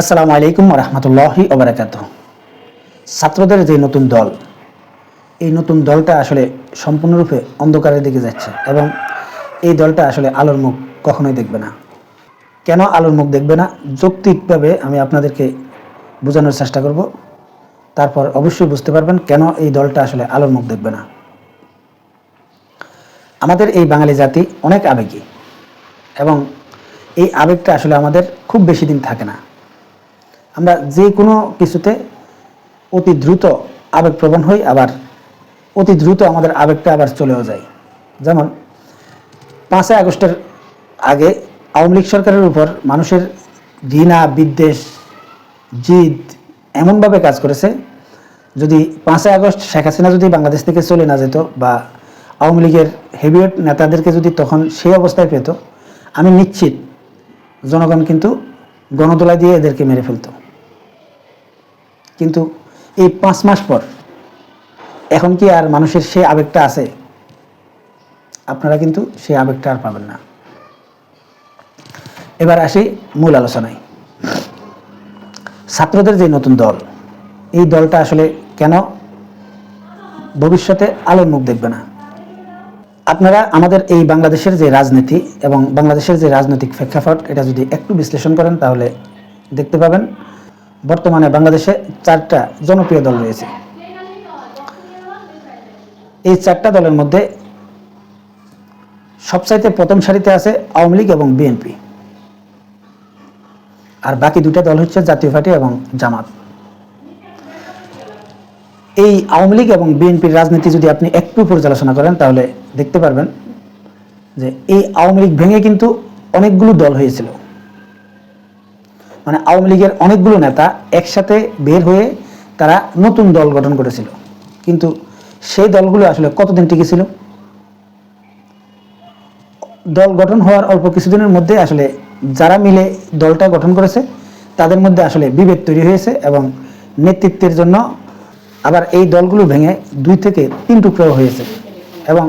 আসসালামু আলাইকুম রহমতুল্লাহি ওবরাকাত ছাত্রদের যে নতুন দল, এই নতুন দলটা আসলে সম্পূর্ণরূপে অন্ধকারের দিকে যাচ্ছে এবং এই দলটা আসলে আলোর মুখ কখনোই দেখবে না। কেন আলোর মুখ দেখবে না? যৌক্তিকভাবে আমি আপনাদেরকে বোঝানোর চেষ্টা করব। তারপর অবশ্যই বুঝতে পারবেন কেন এই দলটা আসলে আলোর মুখ দেখবে না। আমাদের এই বাঙালি জাতি অনেক আবেগী এবং এই আবেগটা আসলে আমাদের খুব বেশি দিন থাকে না। আমরা যে কোনো কিছুতে অতি দ্রুত আবেগপ্রবণ হই, আবার অতি দ্রুত আমাদের আবেগটা আবার চলেও যায়। যেমন পাঁচই আগস্টের আগে আওয়ামী লীগ সরকারের উপর মানুষের ঘৃণা, বিদ্বেষ, জিদ এমনভাবে কাজ করেছে, যদি পাঁচই আগস্ট শেখ হাসিনা যদি বাংলাদেশ থেকে চলে না যেত বা আওয়ামী লীগের হেভিওয়েট নেতাদেরকে যদি তখন সেই অবস্থায় পেত, আমি নিশ্চিত জনগণ কিন্তু গণদোলা দিয়ে এদেরকে মেরে ফেলত। কিন্তু এই পাঁচ মাস পর এখন কি আর মানুষের সেই আবেগটা আছে? আপনারা কিন্তু সেই আবেগটা আর পাবেন না। এবার আসি মূল আলোচনায়। ছাত্রদের যে নতুন দল, এই দলটা আসলে কেন ভবিষ্যতে আলোর মুখ দেখবে না? আপনারা আমাদের এই বাংলাদেশের যে রাজনীতি এবং বাংলাদেশের যে রাজনৈতিক প্রেক্ষাপট, এটা যদি একটু বিশ্লেষণ করেন তাহলে দেখতে পাবেন বর্তমানে বাংলাদেশে চারটা জনপ্রিয় দল রয়েছে। এই চারটা দলের মধ্যে সবচাইতে প্রথম সারিতে আছে আওয়ামী লীগ এবং বিএনপি। আর বাকি দুটা দল হচ্ছে জাতীয় পার্টি এবং জামাত। এই আওয়ামী লীগ এবং বিএনপির রাজনীতি যদি আপনি একটু পর্যালোচনা করেন, তাহলে দেখতে পারবেন যে এই আওয়ামী লীগ ভেঙে কিন্তু অনেকগুলো দল হয়েছিল। মানে আওয়ামী লীগের অনেকগুলো নেতা একসাথে বের হয়ে তারা নতুন দল গঠন করেছিল। কিন্তু সেই দলগুলো আসলে কতদিন টিকেছিল দল গঠন হওয়ার অল্প কিছুদিনের মধ্যে আসলে যারা মিলে দলটা গঠন করেছে, তাদের মধ্যে আসলে বিভেদ তৈরি হয়েছে এবং নেতৃত্বের জন্য আবার এই দলগুলো ভেঙে দুই থেকে তিন টুকরো হয়েছে এবং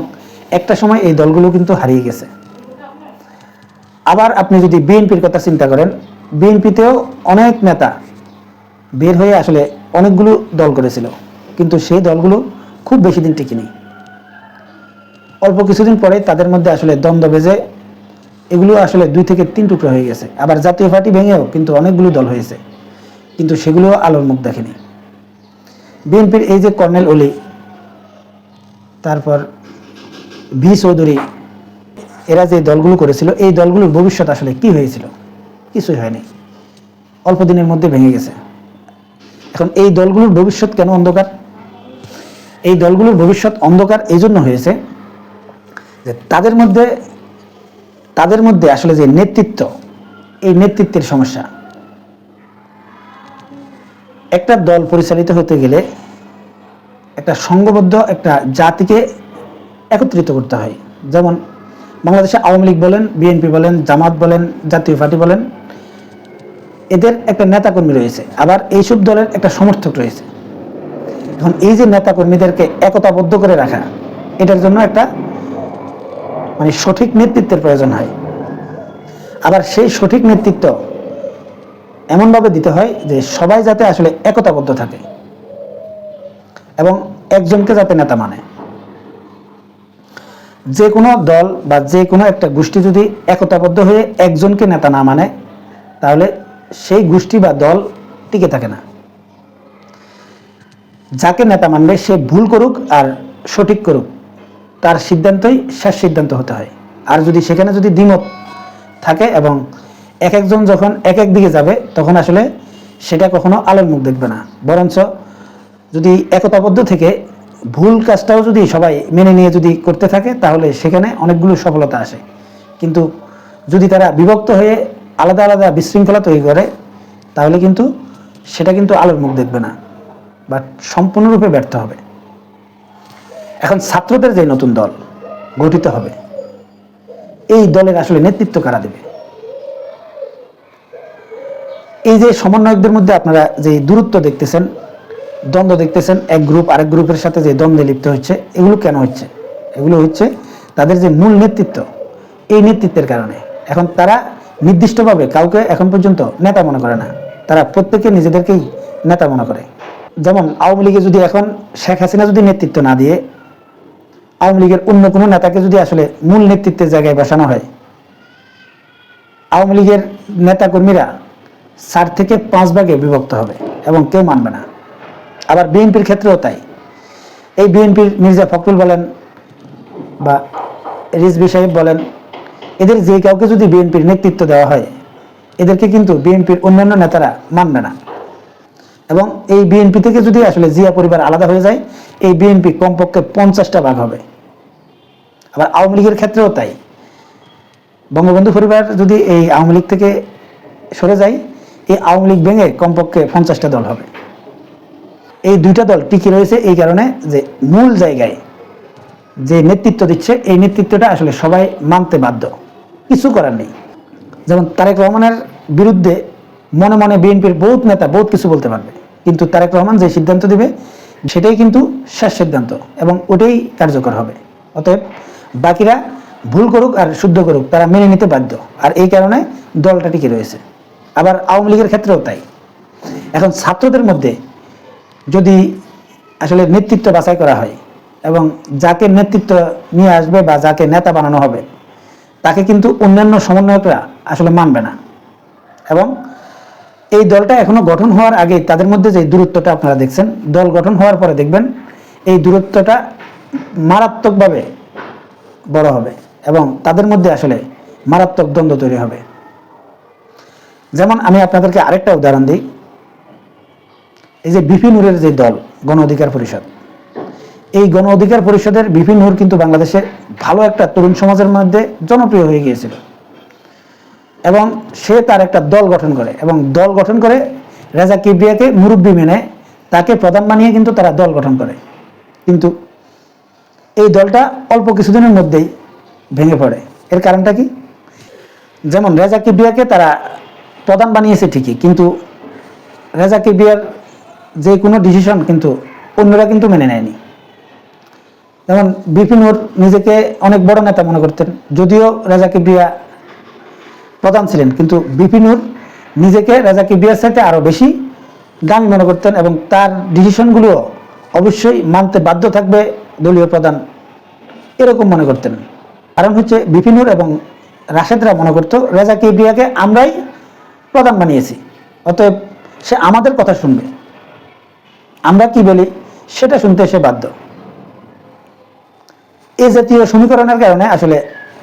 একটা সময় এই দলগুলো কিন্তু হারিয়ে গেছে। আবার আপনি যদি বিএনপির কথা চিন্তা করেন বিএনপিতেও অনেক নেতা বের হয়ে আসলে অনেকগুলো দল করেছিল, কিন্তু সেই দলগুলো খুব বেশি দিন টিকেনি। অল্প কিছুদিন পরে তাদের মধ্যে আসলে দ্বন্দ্ব বেজে এগুলো আসলে দুই থেকে তিন টুকরো হয়ে গেছে। আবার জাতীয় পার্টি ভেঙেও কিন্তু অনেকগুলো দল হয়েছে, কিন্তু সেগুলো আলোর মুখ দেখেনি। বিএনপির এই যে কর্নেল অলি, তারপর ভি চৌধুরী, এরা যে দলগুলো করেছিল, এই দলগুলোর ভবিষ্যৎ আসলে কি হয়েছিল? কিছুই হয়নি। অল্প দিনের মধ্যে ভেঙে গেছে। এখন এই দলগুলোর ভবিষ্যৎ কেন অন্ধকার? এই দলগুলোর ভবিষ্যৎ অন্ধকার এই জন্য হয়েছে যে তাদের মধ্যে তাদের মধ্যে আসলে যে নেতৃত্ব, এই নেতৃত্বের সমস্যা। একটা দল পরিচালিত হতে গেলে একটা সংঘবদ্ধ একটা জাতিকে একত্রিত করতে হয়। যেমন বাংলাদেশে আওয়ামী লীগ বলেন, বিএনপি বলেন, জামাত বলেন, জাতীয় পার্টি বলেন এদের একটা নেতাকর্মী রয়েছে, আবার এইসব দলের একটা সমর্থক রয়েছে। এখন এই যে নেতাকর্মীদেরকে একতাবদ্ধ করে রাখা, এটার জন্য একটা মানে সঠিক নেতৃত্বের প্রয়োজন হয়। আবার সেই সঠিক নেতৃত্ব এমনভাবে দিতে হয় যে সবাই যাতে আসলে একতাবদ্ধ থাকে এবং একজনকে যাতে নেতা মানে। যে কোনো দল বা যে কোনো একটা গোষ্ঠী যদি একতাবদ্ধ হয়ে একজনকে নেতা না মানে তাহলে সেই গোষ্ঠী বা দল টিকে থাকে না। যাকে নেতা মানবে সে ভুল করুক আর সঠিক করুক, তার সিদ্ধান্তই শেষ সিদ্ধান্ত হতে হয়। আর যদি সেখানে যদি দ্বিমত থাকে এবং এক একজন যখন এক এক দিকে যাবে, তখন আসলে সেটা কখনো আলোর মুখ দেখবে না। বরঞ্চ যদি একতাবদ্ধ থেকে ভুল কাজটাও যদি সবাই মেনে নিয়ে যদি করতে থাকে, তাহলে সেখানে অনেকগুলো সফলতা আসে। কিন্তু যদি তারা বিভক্ত হয়ে আলাদা আলাদা বিশৃঙ্খলা তৈরি করে, তাহলে কিন্তু সেটা কিন্তু আলোর মুখ দেখবে না, বা সম্পূর্ণরূপে ব্যর্থ হবে। এখন ছাত্রদের যে নতুন দল, গঠিত হবে, এই দলের আসলে নেতৃত্ব কারা দেবে? এই যে সমন্বয়কদের মধ্যে আপনারা যে দূরত্ব দেখতেছেন, দ্বন্দ্ব দেখতেছেন, এক গ্রুপ আরেক গ্রুপের সাথে যে দ্বন্দ্বে লিপ্ত হচ্ছে, এগুলো কেন হচ্ছে? এগুলো হচ্ছে তাদের যে মূল নেতৃত্ব, এই নেতৃত্বের কারণে। এখন তারা নির্দিষ্টভাবে কাউকে এখন পর্যন্ত নেতা মনে করে না। তারা প্রত্যেকে নিজেদেরকেই নেতা মনে করে। যেমন আওয়ামী লীগে যদি এখন শেখ হাসিনা যদি নেতৃত্ব না দিয়ে আওয়ামী লীগের অন্য কোনো নেতাকে যদি আসলে মূল নেতৃত্বের জায়গায় বসানো হয়, আওয়ামী লীগের নেতাকর্মীরা চার থেকে পাঁচ ভাগে বিভক্ত হবে এবং কেউ মানবে না। আবার বিএনপির ক্ষেত্রেও তাই। এই বিএনপির মির্জা ফখরুল বলেন বা রিজবি সাহেব বলেন এদের যে কাউকে যদি বিএনপির নেতৃত্ব দেওয়া হয়, এদেরকে কিন্তু বিএনপির অন্যান্য নেতারা মানবে না। এবং এই বিএনপি থেকে যদি আসলে জিয়া পরিবার আলাদা হয়ে যায়, এই বিএনপি কমপক্ষে পঞ্চাশটা ভাগ হবে। আবার আওয়ামী লীগের ক্ষেত্রেও তাই। বঙ্গবন্ধু পরিবার যদি এই আওয়ামী লীগ থেকে সরে যায়, এই আওয়ামী লীগ ভেঙে কমপক্ষে পঞ্চাশটা দল হবে। এই দুইটা দল টিকে রয়েছে এই কারণে যে মূল জায়গায় যে নেতৃত্ব দিচ্ছে, এই নেতৃত্বটা আসলে সবাই মানতে বাধ্য। কিছু করার নেই। যেমন তারেক রহমানের বিরুদ্ধে মনে মনে বিএনপির বহুত নেতা বহুত কিছু বলতে পারবে। কিন্তু তারেক রহমান যে সিদ্ধান্ত দিবে, সেটাই কিন্তু শেষ সিদ্ধান্ত এবং ওটাই কার্যকর হবে। অতএব বাকিরা ভুল করুক আর শুদ্ধ করুক, তারা মেনে নিতে বাধ্য। আর এই কারণে দলটা টিকে রয়েছে। আবার আওয়ামী লীগের ক্ষেত্রেও তাই। এখন ছাত্রদের মধ্যে যদি আসলে নেতৃত্ব বাছাই করা হয় এবং যাকে নেতৃত্ব নিয়ে আসবে বা যাকে নেতা বানানো হবে তাকে কিন্তু অন্যান্য সমন্বয়করা আসলে মানবে না। এবং এই দলটা এখনও গঠন হওয়ার আগে তাদের মধ্যে যে দূরত্বটা আপনারা দেখছেন, দল গঠন হওয়ার পরে দেখবেন এই দূরত্বটা মারাত্মকভাবে বড় হবে এবং তাদের মধ্যে আসলে মারাত্মক দ্বন্দ্ব তৈরি হবে। যেমন আমি আপনাদেরকে আরেকটা উদাহরণ দিই। এই যে বিপিনুরের যে দল, গণ অধিকার পরিষদ এই গণ অধিকার পরিষদের বিপি নূর কিন্তু বাংলাদেশে ভালো একটা তরুণ সমাজের মধ্যে জনপ্রিয় হয়ে গিয়েছিল। এবং সে তার একটা দল গঠন করে এবং দল গঠন করে রেজা কিবরিয়াকে মুরব্বী মেনে তাকে প্রধান বানিয়ে কিন্তু তারা দল গঠন করে। কিন্তু এই দলটা অল্প কিছুদিনের মধ্যেই ভেঙে পড়ে। এর কারণটা কি? যেমন রেজা কিবরিয়াকে তারা প্রধান বানিয়েছে ঠিকই, কিন্তু রেজা কিবরিয়ার যে কোনো ডিসিশন কিন্তু অন্যরা কিন্তু মেনে নেয়নি। যেমন বিপিনুর নিজেকে অনেক বড় নেতা মনে করতেন, যদিও রেজা কিবরিয়া প্রধান ছিলেন, কিন্তু বিপিনুর নিজেকে রাজা কিবিয়ার সাথে আরও বেশি দামি মনে করতেন এবং তার ডিসিশনগুলো অবশ্যই মানতে বাধ্য থাকবে দলীয় প্রধান এরকম মনে করতেন। কারণ হচ্ছে বিপিনুর এবং রাশেদরা মনে করতো, রেজা কিবিয়াকে আমরাই প্রধান বানিয়েছি, অতএব সে আমাদের কথা শুনবে। আমরা কি বলি সেটা শুনতে সে বাধ্য। এই জাতীয় সমীকরণের কারণে আসলে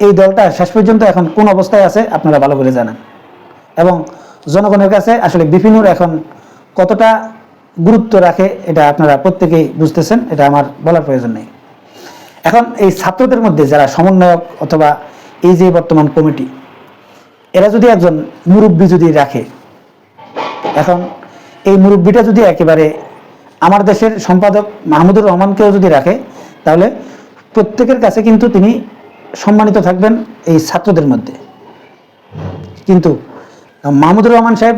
এই দলটা শেষ পর্যন্ত এখন কোন অবস্থায় আছে আপনারা ভালো করে জানেন। এবং জনগণের কাছে আসলে বিপিনুর এখন কতটা গুরুত্ব রাখে এটা আপনারা প্রত্যেকেই বুঝতেছেন, এটা আমার বলার প্রয়োজন নেই। এখন এই ছাত্রদের মধ্যে যারা সমন্বয়ক অথবা এই যে বর্তমান কমিটি, এরা যদি একজন মুরব্বী যদি রাখে, এখন এই মুরব্বীটা যদি একেবারে আমার দেশের সম্পাদক মাহমুদুর রহমানকেও যদি রাখে, তাহলে প্রত্যেকের কাছে কিন্তু তিনি সম্মানিত থাকবেন এই ছাত্রদের মধ্যে। কিন্তু মাহমুদুর রহমান সাহেব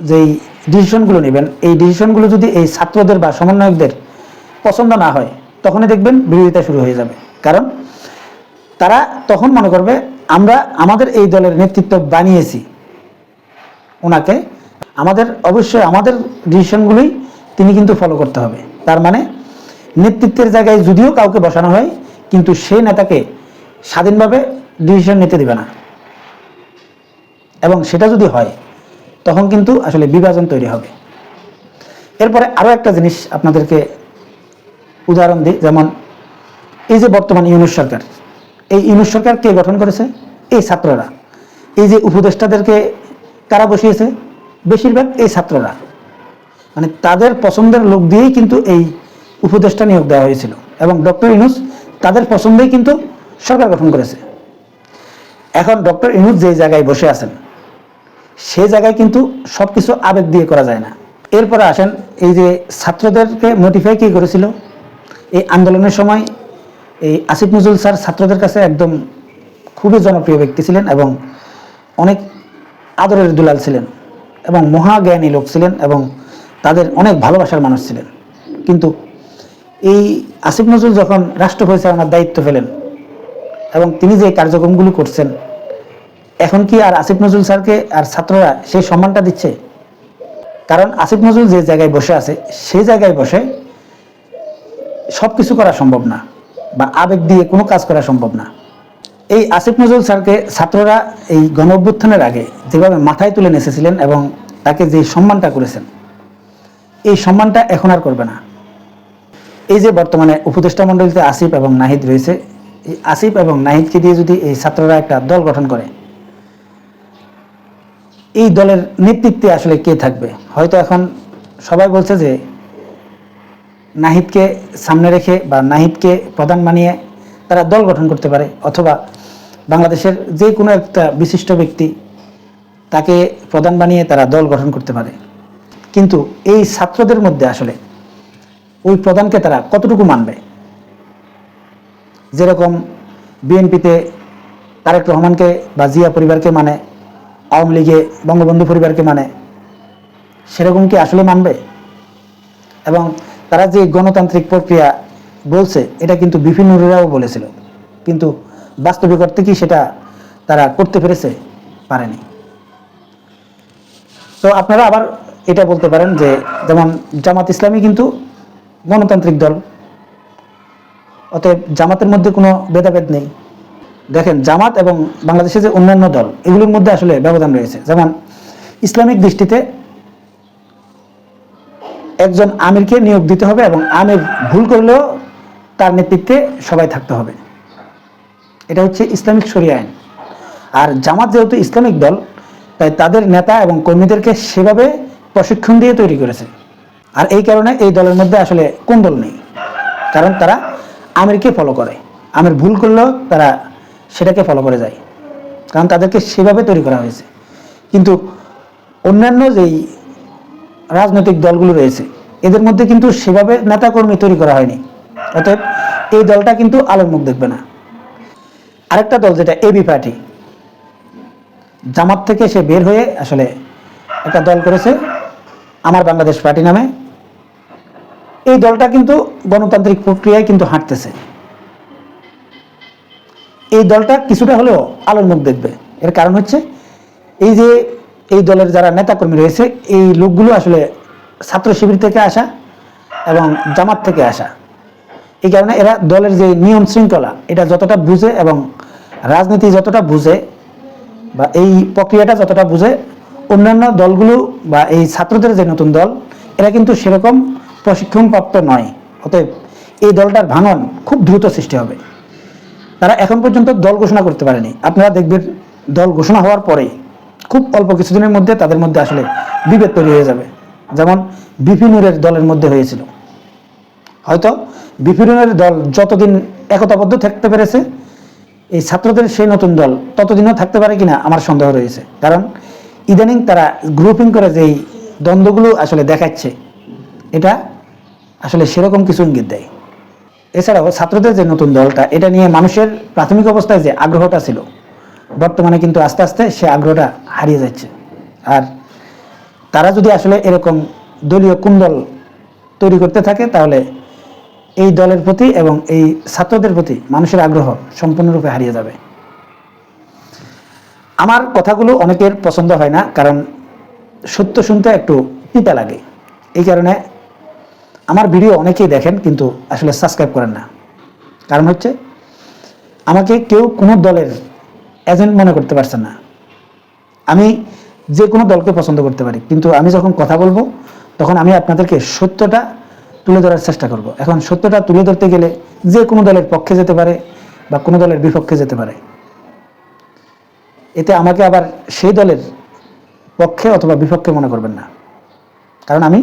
যেই ডিসিশনগুলো নেবেন, এই ডিসিশনগুলো যদি এই ছাত্রদের বা সমন্বয়কদের পছন্দ না হয়, তখনই দেখবেন বিরোধিতা শুরু হয়ে যাবে। কারণ, তারা তখন মনে করবে, আমরা আমাদের এই দলের নেতৃত্ব বানিয়েছি। ওনাকে আমাদের, অবশ্যই আমাদের ডিসিশনগুলোই তিনি কিন্তু ফলো করতে হবে। তার মানে নেতৃত্বের জায়গায় যদিও কাউকে বসানো হয় কিন্তু সেই নেতাকে স্বাধীনভাবে ডিসিশন নিতে দিবে না। এবং সেটা যদি হয়, তখন কিন্তু আসলে বিভাজন তৈরি হবে। এরপরে আরও একটা জিনিস আপনাদেরকে উদাহরণ দিই, যেমন এই যে বর্তমান ইউনুস সরকার, এই ইউনুস সরকার কে গঠন করেছে? এই ছাত্ররা। এই যে উপদেষ্টাদেরকে কারা বসিয়েছে? বেশিরভাগ এই ছাত্ররা। মানে তাদের পছন্দের লোক দিয়েই কিন্তু এই উপদেষ্টা নিয়োগ দেওয়া হয়েছিল। এবং ডক্টর ইউনুস তাদের পছন্দেই কিন্তু সরকার গঠন করেছে। এখন ডক্টর ইনুজ যে জায়গায় বসে আছেন, সে জায়গায় কিন্তু সব কিছু আবেগ দিয়ে করা যায় না। এরপরে আসেন এই যে ছাত্রদেরকে মোটিফাই কে করেছিল? এই আন্দোলনের সময় এই আসিফ নজরুল স্যার ছাত্রদের কাছে একদম খুবই জনপ্রিয় ব্যক্তি ছিলেন এবং অনেক আদরের দুলাল ছিলেন এবং মহাজ্ঞানী লোক ছিলেন এবং তাদের অনেক ভালোবাসার মানুষ ছিলেন। কিন্তু এই আসিফ নজরুল যখন রাষ্ট্র পরিচালনার দায়িত্ব ফেলেন এবং তিনি যে কার্যক্রমগুলো করছেন, এখন কি আর আসিফ নজরুল স্যারকে আর ছাত্ররা সেই সম্মানটা দিচ্ছে? কারণ আসিফ নজরুল যে জায়গায় বসে আছে, সেই জায়গায় বসে সব কিছু করা সম্ভব না বা আবেগ দিয়ে কোনো কাজ করা সম্ভব না। এই আসিফ নজরুল স্যারকে ছাত্ররা এই গণ অভ্যুত্থানের আগে যেভাবে মাথায় তুলে নেসেছিলেন এবং তাকে যে সম্মানটা করেছেন, এই সম্মানটা এখন আর করবে না। এই যে বর্তমানে উপদেষ্টা মণ্ডলীতে আসিফ এবং নাহিদ রয়েছে, এই আসিফ এবং নাহিদকে দিয়ে যদি এই ছাত্ররা একটা দল গঠন করে, এই দলের নেতৃত্বে আসলে কে থাকবে? হয়তো এখন সবাই বলছে যে নাহিদকে সামনে রেখে বা নাহিদকে প্রধান মানিয়ে তারা দল গঠন করতে পারে, অথবা বাংলাদেশের যে কোনো একটা বিশিষ্ট ব্যক্তি তাকে প্রধান বানিয়ে তারা দল গঠন করতে পারে। কিন্তু এই ছাত্রদের মধ্যে আসলে ওই প্রধানকে তারা কতটুকু মানবে? যেরকম বিএনপিতে তারেক রহমানকে বা জিয়া পরিবারকে মানে আওয়ামী লীগে বঙ্গবন্ধু পরিবারকে মানে সেরকম কি আসলে মানবে? এবং তারা যে গণতান্ত্রিক প্রক্রিয়া বলছে, এটা কিন্তু বিভিন্ন নুরেরাও বলেছিল। কিন্তু বাস্তবিক অর্থে কি সেটা তারা করতে পেরেছে? পারেনি। তো আপনারা আবার এটা বলতে পারেন যে, যেমন জামাত ইসলামী কিন্তু গণতান্ত্রিক দল। অতএব জামাতের মধ্যে কোনো ভেদাভেদ নেই। দেখেন, জামাত এবং বাংলাদেশের যে অন্যান্য দল, এগুলোর মধ্যে আসলে ব্যবধান রয়েছে। যেমন ইসলামিক দৃষ্টিতে একজন আমিরকে নিয়োগ দিতে হবে এবং আমির ভুল করলেও তার নেতৃত্বে সবাই থাকতে হবে। এটা হচ্ছে ইসলামিক শরিয়া আইন। আর জামাত যেহেতু ইসলামিক দল, তাই তাদের নেতা এবং কর্মীদেরকে সেভাবে প্রশিক্ষণ দিয়ে তৈরি করেছে। আর এই কারণে এই দলের মধ্যে আসলে কোন দল নেই? কারণ তারা আমিরকে ফলো করে। আমির ভুল করলেও তারা সেটাকে ফলো করে যায়। কারণ তাদেরকে সেভাবে তৈরি করা হয়েছে। কিন্তু অন্যান্য যেই রাজনৈতিক দলগুলো রয়েছে, এদের মধ্যে কিন্তু সেভাবে নেতাকর্মী তৈরি করা হয়নি। অতএব এই দলটা কিন্তু আলোর মুখ দেখবে না। আরেকটা দল যেটা এবি পার্টি জামাত থেকে সে বের হয়ে আসলে একটা দল করেছে, আমার বাংলাদেশ পার্টি নামে। এই দলটা কিন্তু গণতান্ত্রিক প্রক্রিয়ায় কিন্তু হাঁটতেছে। এই দলটা কিছুটা হলেও আলোর মুখ দেখবে। এর কারণ হচ্ছে, এই যে এই দলের যারা নেতাকর্মী রয়েছে, এই লোকগুলো আসলে ছাত্র শিবির থেকে আসা এবং জামাত থেকে আসা। এই কারণে এরা দলের যে নিয়ম শৃঙ্খলা, এটা যতটা বুঝে এবং রাজনীতি যতটা বুঝে বা এই প্রক্রিয়াটা যতটা বুঝে, অন্যান্য দলগুলো বা এই ছাত্রদের যে নতুন দল, এরা কিন্তু সেরকম প্রশিক্ষণপ্রাপ্ত নয়। অতএব এই দলটার ভাঙন খুব দ্রুত সৃষ্টি হবে। তারা এখন পর্যন্ত দল ঘোষণা করতে পারেনি। আপনারা দেখবেন দল ঘোষণা হওয়ার পরে খুব অল্প কিছুদিনের মধ্যে তাদের মধ্যে আসলে বিভেদ তৈরি হয়ে যাবে। যেমন বিপিনুরের দলের মধ্যে হয়েছিল। হয়তো বিপিনুরের দল যতদিন একতাবদ্ধ থাকতে পেরেছে, এই ছাত্রদের সেই নতুন দল ততদিনও থাকতে পারে কিনা আমার সন্দেহ রয়েছে। কারণ ইদানিং তারা গ্রুপিং করে যেই দ্বন্দ্বগুলো আসলে দেখাচ্ছে, এটা আসলে সেরকম কিছু ইঙ্গিত দেয়। এছাড়াও ছাত্রদের যে নতুন দলটা, এটা নিয়ে মানুষের প্রাথমিক অবস্থায় যে আগ্রহটা ছিল, বর্তমানে কিন্তু আস্তে আস্তে সে আগ্রহটা হারিয়ে যাচ্ছে। আর তারা যদি আসলে এরকম দলীয় কুন্দল তৈরি করতে থাকে, তাহলে এই দলের প্রতি এবং এই ছাত্রদের প্রতি মানুষের আগ্রহ সম্পূর্ণরূপে হারিয়ে যাবে। আমার কথাগুলো অনেকের পছন্দ হয় না, কারণ সত্য শুনতে একটু তিতা লাগে। এই কারণে আমার ভিডিও অনেকেই দেখেন, কিন্তু আসলে সাবস্ক্রাইব করেন না। কারণ হচ্ছে, আমাকে কেউ কোনো দলের এজেন্ট মনে করতে পারছেন না। আমি যে কোনো দলকে পছন্দ করতে পারি, কিন্তু আমি যখন কথা বলব, তখন আমি আপনাদেরকে সত্যটা তুলে ধরার চেষ্টা করব। এখন সত্যটা তুলে ধরতে গেলে যে কোনো দলের পক্ষে যেতে পারে বা কোনো দলের বিপক্ষে যেতে পারে। এতে আমাকে আবার সেই দলের পক্ষে অথবা বিপক্ষে মনে করবেন না। কারণ আমি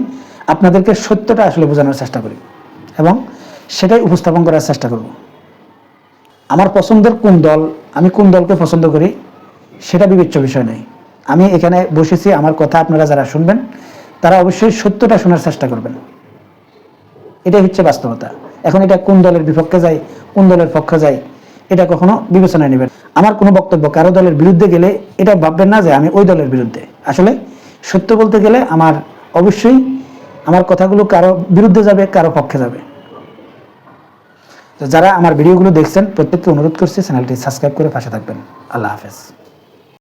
আপনাদেরকে সত্যটা আসলে বোঝানোর চেষ্টা করি এবং সেটাই উপস্থাপন করার চেষ্টা করব। আমার পছন্দের কোন দল, আমি কোন দলকে পছন্দ করি, সেটা বিবেচ্য বিষয় নয়। আমি এখানে বসেছি, আমার কথা আপনারা যারা শুনবেন, তারা অবশ্যই সত্যটা শোনার চেষ্টা করবেন। এটাই হচ্ছে বাস্তবতা। এখন এটা কোন দলের বিপক্ষে যায়, কোন দলের পক্ষে যায়, এটা কখনো বিবেচনায় নেবেন আমার কোনো বক্তব্য কারও দলের বিরুদ্ধে গেলে এটা ভাববেন না যে আমি ওই দলের বিরুদ্ধে। আসলে সত্য বলতে গেলে আমার অবশ্যই আমার কথাগুলো কারও বিরুদ্ধে যাবে, কারও পক্ষে যাবে। তো যারা আমার ভিডিওগুলো দেখছেন, প্রত্যেককে অনুরোধ করছি চ্যানেলটি সাবস্ক্রাইব করে পাশে থাকবেন। আল্লাহ হাফেজ।